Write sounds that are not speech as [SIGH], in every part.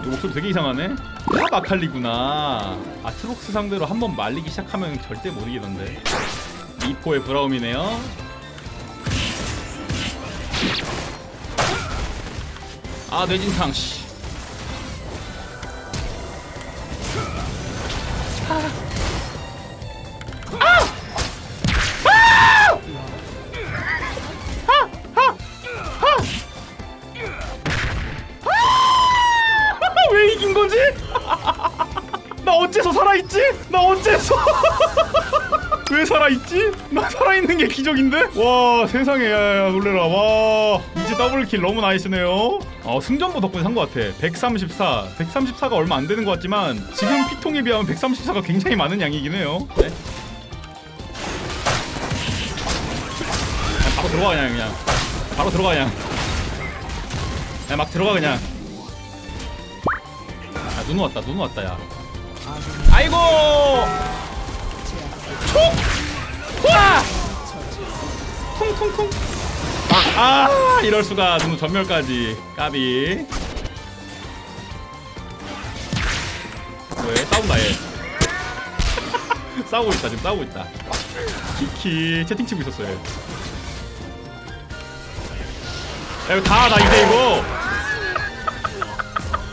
이거 목소리 되게 이상하네? 탑 아칼리구나. 아트록스 상대로 한 번 말리기 시작하면 절대 못 이기던데. 미포의 브라움이네요. 아 뇌진탕 씨. 왜 어째서 살아있지? 나 어째서? [LAUGHS] 왜 살아있지? 나 살아있는 게 기적인데? 와 세상에 야야 놀래라 와 이제 더블킬 너무 나이스네요 어 승전보 덕분에 산 것 같아 134 134가 얼마 안 되는 것 같지만 지금 피통에 비하면 134가 굉장히 많은 양이긴 해요 네? 그냥 바로 들어가 그냥 그냥 바로 들어가 그냥 그냥 막 들어가 그냥 아, 눈 왔다, 눈 왔다, 야. 아이고! 촉! 와! 퉁퉁퉁. 아, 이럴 수가. 눈 전멸까지. 까비. 왜? 싸운다, 얘. [LAUGHS] 싸우고 있다, 지금 싸우고 있다. 키키. 채팅 치고 있었어요. 얘. 야, 이거 다, 나 이제 이거.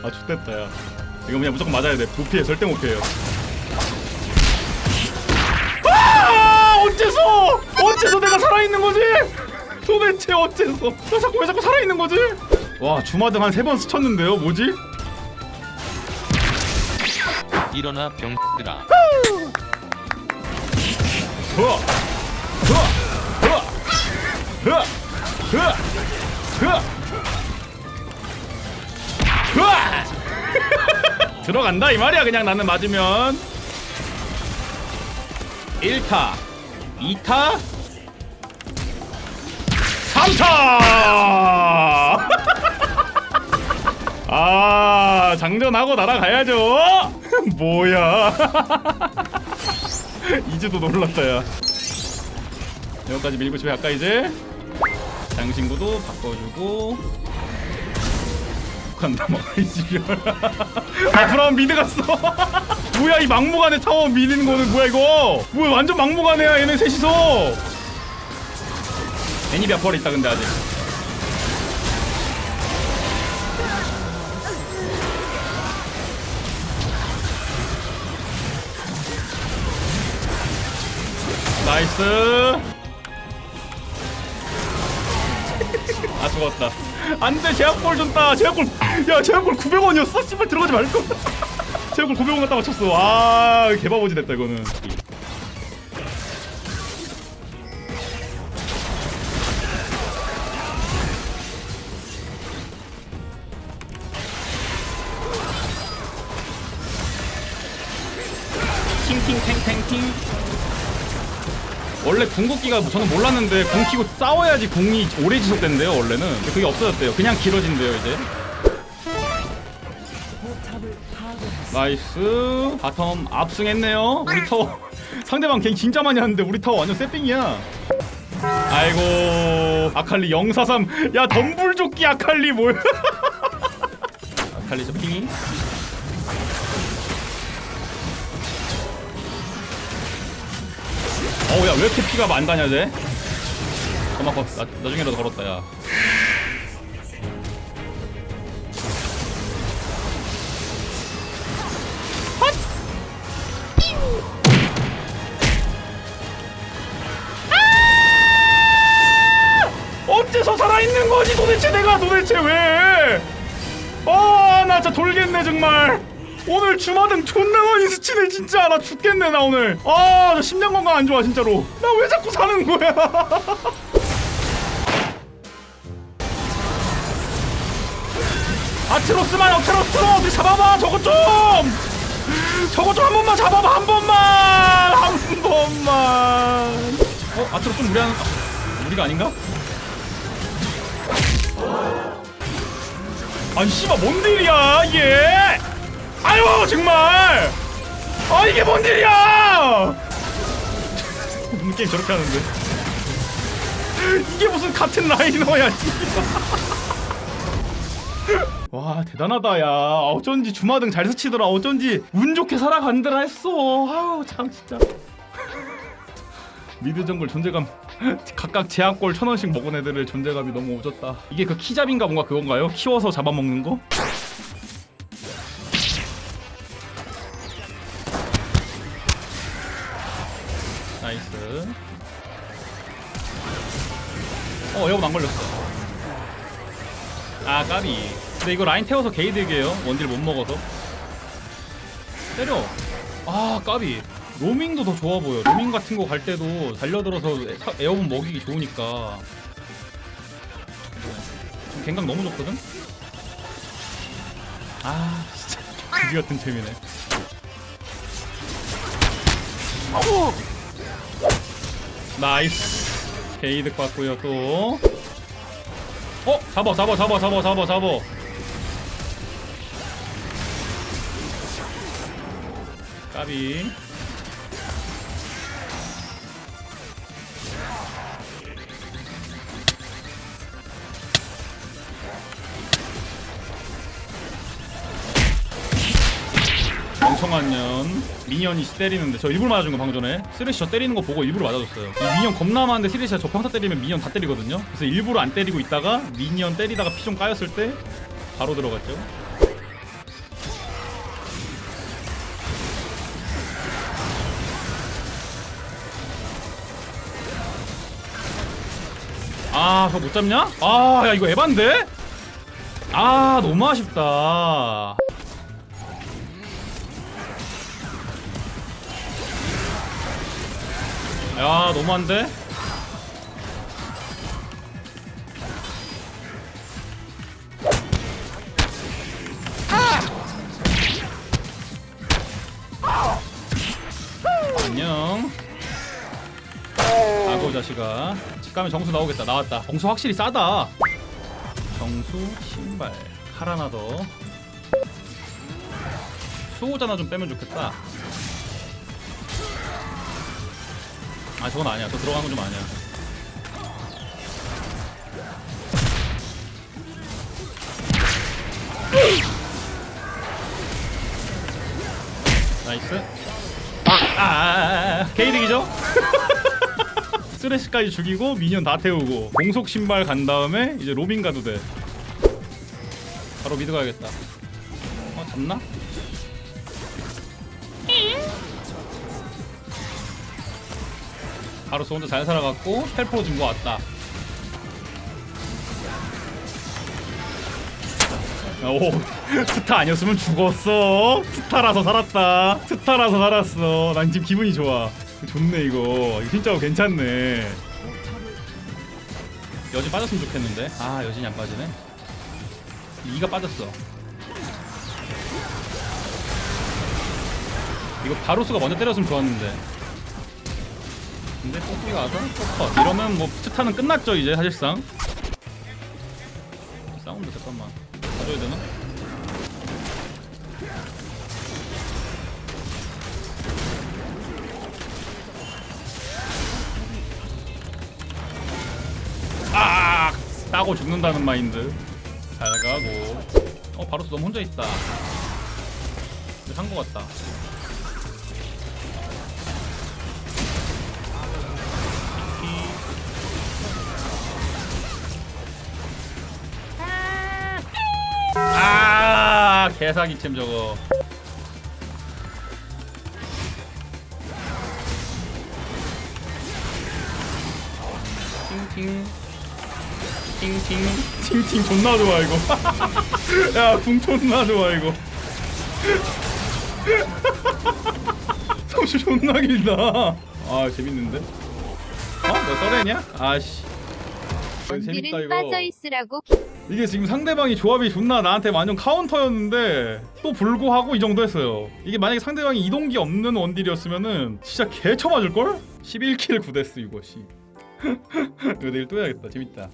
아, 좋됐다, 야. 이거 그냥 무조건 맞아야 돼. 못 피해, 절대 못 피해요. 아! 어째서? 어째서 내가 살아있는 거지? 도대체 어째서? 나 자꾸 왜 자꾸 살아있는 거지? 와, 주마등 한 세 번 스쳤는데요? 뭐지? 일어나 병들아 흐아! 흐아! 흐아! 흐아! 흐아! 흐아! 흐아! 들어간다 이 말이야. 그냥 나는 맞으면. 1타 2타. 3타! 아 장전하고 날아가야죠. [LAUGHS] 뭐야. [LAUGHS] 이제도 놀랐다 야 여기까지 밀고 집에 갈까 이제? 장신구도 바꿔주고 북한 넘어가 이 집이야 아 브라운 미드 갔어. [LAUGHS] 뭐야 이 막무가내 타워 미는 거는 뭐야 이거? 뭐야 완전 막무가내야 얘네 셋이서. 애니비아 펄 있다 근데 아직. 나이스. [LAUGHS] 아 죽었다 안돼 제약골 줬다 제약골. 야 제약골 900원이었어? 씨발 들어가지 말걸 [LAUGHS] 제약골 900원 갖다 맞췄어. 와 개바보지 됐다 이거는. 팅팅탱탱팅 원래 궁극기가 저는 몰랐는데 궁 키고 싸워야지 궁이 오래 지속된대요 원래는. 그게 없어졌대요. 그냥 길어진대요 이제. 나이스. 바텀 압승했네요. 우리 타워. [LAUGHS] 상대방 갱 진짜 많이 하는데 우리 타워 완전 세핑이야. 아이고 아칼리 043 야 덤불조끼 아칼리 뭐야 [LAUGHS] 아칼리 쇼핑이 어우 야 왜 이렇게 피가 많다냐 쟤? 잠깐만 거, 나, 나중에라도 걸었다 야. 어째서 살아있는 거지 도대체 내가? 도대체 왜? 아, 나 진짜 돌겠네 정말. 오늘 주마등 존나 많이 스치네 진짜 나 죽겠네 나 오늘. 아, 나 심장 건강 안 좋아 진짜로. 나 왜 자꾸 사는 거야? [LAUGHS] 아트로스만 아트로스로 어디 잡아봐 저거 좀. 저거 좀 한 번만 잡아봐 한 번만 한 번만. 어, 아트로 좀 무리한 아, 우리가 아닌가? 아니 씨발 뭔 일이야 이게 아유 정말! 아 이게 뭔 일이야! 무슨 게임 저렇게 하는데? 이게 무슨 같은 라이너야 와 대단하다 야. 어쩐지 주마등 잘 스치더라. 어쩐지 운 좋게 살아간다라 했어. 아우 참 진짜. 미드 정글 존재감. 각각 제약골 천 원씩 먹은 애들의 존재감이 너무 오졌다. 이게 그 키잡인가 뭔가 그건가요? 키워서 잡아먹는 거? 나이스. 어 에어건 안 걸렸어. 아 까비. 근데 이거 라인 태워서 게이드게요. 원딜 못 먹어서. 때려. 아 까비. 로밍도 더 좋아 보여. 로밍 같은 거 갈 때도 달려들어서 에어본 먹이기 좋으니까. 지금 갱각 너무 좋거든? 아 진짜. [LAUGHS] 그지 같은 템이네 나이스. 게이드 봤고요 또. 어? 잡아 잡아 잡아 잡아 잡아 잡아. 까비 멍청한 년 미니언이 때리는데 저 일부러 맞아준 거 방금 전에 쓰레쉬 저 때리는 거 보고 일부러 맞아줬어요 이 미니언 겁나 많은데 쓰레쉬가 저 평타 때리면 미니언 다 때리거든요 그래서 일부러 안 때리고 있다가 미니언 때리다가 피 좀 까였을 때 바로 들어갔죠 아 그거 못 잡냐? 아 야 이거 에반데? 아 너무 아쉽다 야 너무한데? 안녕. 아고 자식아. 집 가면 정수 나오겠다. 나왔다. 정수 확실히 싸다. 정수 신발 칼 하나 더. 수호자 하나 좀 빼면 좋겠다 아 저건 아니야. 저 들어가는 건 좀 아니야. 나이스. 아, 아 게이득이죠? [LAUGHS] 쓰레쉬까지 죽이고 미니언 다 태우고 공속 신발 간 다음에 이제 로밍 가도 돼. 바로 미드 가야겠다. 어 잡나? 바로스 혼자 잘 살아갔고 텔포 준거 왔다. 오 [LAUGHS] 스타 아니었으면 죽었어. 스타라서 살았다. 스타라서 살았어. 난 지금 기분이 좋아. 좋네 이거. 진짜 괜찮네. 여진 빠졌으면 좋겠는데. 아 여진이 안 빠지네. 이가 빠졌어. 이거 바로스가 먼저 때렸으면 좋았는데 근데 뽀삐가 와서 또컷 이러면 뭐 스타는 끝났죠 이제 사실상. 사운드 잠깐만. 가져야 되나? 아! 따고 죽는다는 마인드. 잘 가고. 어 바로스 너무 혼자 있다. 산거 같다 아 개사기챔 저거. 팅팅. 팅팅. 팅팅 존나 좋아 이거. [LAUGHS] 야궁 존나 좋아 이거. [LAUGHS] 성수 존나 길다. 아 재밌는데? 어? 너 썰애냐? 아씨. 재밌다 이거. 빠져 있으라고 이게 지금 상대방이 조합이 존나 나한테 완전 카운터였는데 또 불구하고 이 정도 했어요. 이게 만약에 상대방이 이동기 없는 원딜이었으면은 진짜 개 쳐맞을걸? 11킬 9데스 이거 씨. [LAUGHS] 이거 내일 또 해야겠다. 재밌다